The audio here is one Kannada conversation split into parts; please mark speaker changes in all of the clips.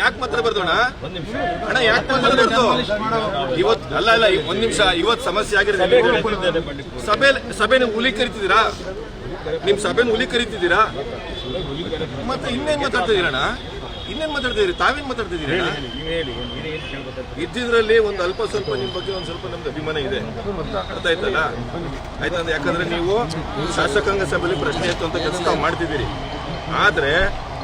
Speaker 1: ಯಾಕೆ ಮಾತ್ರ ಬರ್ದೋಣ ಅಣ್ಣ? ಯಾಕೆ ಮಾತ್ರ ಬರ್ದು ಇವತ್ ಅಲ್ಲ ಅಲ್ಲ ಒಂದ್ ನಿಮಿಷ ಇವತ್ ಸಮಸ್ಯೆ ಆಗಿರೋದು ಸಭೆ ಸಭೆ ನೀವು ಹುಲಿ ಕರಿತಿದ್ದೀರಾ? ನಿಮ್ ಸಭೆನ ಹುಲಿ ಕರಿತಿದ್ದೀರಾ? ಮತ್ತೆ ಇನ್ನೇನ್ ಮಾತಾಡ್ತಿದ್ದೀರಣ್ಣ ಇನ್ನೇನ್ ಮಾತಾಡ್ತಿದ್ದೀರಿ ತಾವೇನ್ ಮಾತಾಡ್ತಿದ್ದೀರಿ ಇದ್ದಿದ್ರಲ್ಲಿ ಒಂದು ಅಲ್ಪ ಸ್ವಲ್ಪ ನಿಮ್ ಬಗ್ಗೆ ಒಂದ್ ಸ್ವಲ್ಪ ನಮ್ದು ಅಭಿಮಾನ ಇದೆ. ಅರ್ಥ ಆಯ್ತಲ್ಲ? ಆಯ್ತಾ ಯಾಕಂದ್ರೆ ನೀವು ಶಾಸಕಾಂಗ ಸಭೆಯಲ್ಲಿ ಪ್ರಶ್ನೆ ಎತ್ತು ಅಂತ ಕೆಲಸ ತಾವು ಮಾಡ್ತಿದ್ದೀರಿ. ಆದ್ರೆ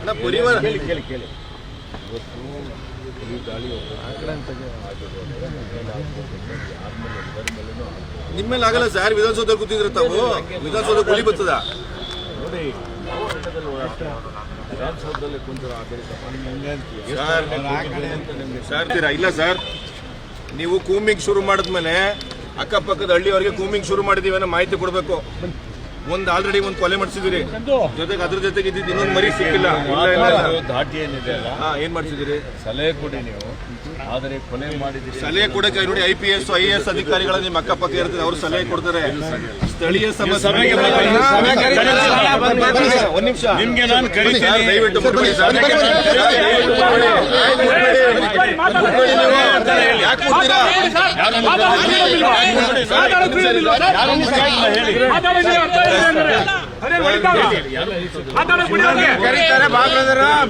Speaker 1: ಅಣ್ಣ ಪರಿವಾರ
Speaker 2: ಕೇಳಿ ಕೇಳಿ
Speaker 1: ನಿಮ್ಮೇಲೆ ಆಗಲ್ಲ ಸರ್ ವಿಧಾನಸೌಧ ಕೂತಿದ್ರೆ ತಾವು. ವಿಧಾನಸೌಧ ಗುಲಿ ಬರ್ತದ?
Speaker 2: ನೋಡಿ ವಿಧಾನಸೌಧದಲ್ಲಿ ಕುಂತಿರೋ ಆಡಳಿತ
Speaker 1: ಇಲ್ಲ ಸರ್. ನೀವು ಕೂಮಿಂಗ್ ಶುರು ಮಾಡಿದ್ಮೇಲೆ ಅಕ್ಕಪಕ್ಕದ ಹಳ್ಳಿಯವರಿಗೆ ಕೂಮಿಂಗ್ ಶುರು ಮಾಡಿದೀವಿ ಅನ್ನೋ ಮಾಹಿತಿ ಕೊಡಬೇಕು. ಒಂದ್ ಆಲ್ರೆಡಿ ಒಂದ್ ಕೊಲೆ ಮಾಡಿಸಿದಿರಿ ಜೊತೆಗೆ ಅದ್ರ ಜೊತೆಗೆ ಇದ್ದಿದ್ದು ಇನ್ನೊಂದು ಮರಿ ಸಿಕ್ಕಿಲ್ಲ.
Speaker 2: ದಾಟಿ ಏನಿದೆ ಅಲ್ಲ?
Speaker 1: ಹಾ ಏನ್ ಮಾಡ್ಸಿದಿರಿ
Speaker 2: ಸಲಹೆ ಕೊಡಿ ನೀವು. ಆದರೆ ಕೊಲೆ ಮಾಡಿದಿರಿ
Speaker 1: ಸಲಹೆ ಕೊಡಕ್ಕೆ ನೋಡಿ I P S I S ಅಧಿಕಾರಿಗಳ ನಿಮ್ಮ ಅಕ್ಕಪಕ್ಕ ಇರ್ತದೆ ಅವ್ರು ಸಲಹೆ ಕೊಡ್ತಾರೆ. ಸ್ಥಳೀಯ ಸಮಸ್ಯೆ ಒಂದ್ ನಿಮಿಷ.
Speaker 2: ನಿಮ್ಗೆ ನಾನು ಕರಿತೀನಿ.
Speaker 1: ದಯವಿಟ್ಟು ಸರ್. ದಯವಿಟ್ಟು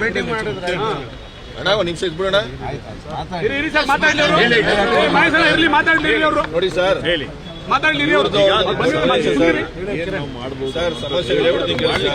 Speaker 1: ಮೀಟಿಂಗ್? ಅಣ್ಣ ಒಂದ್ ನಿಮಿಷ ಇದ್ಬಿಡೋಣ. ನೋಡಿ ಸರ್.
Speaker 2: ಹೇಳಿ. ಮಾಡ್ಬೋದು
Speaker 1: ಸರ್ ಸಮಸ್ಯೆಗಳು ಹೇಳ್ಬಿಡ್ತೀನಿ ಕೇಳಿ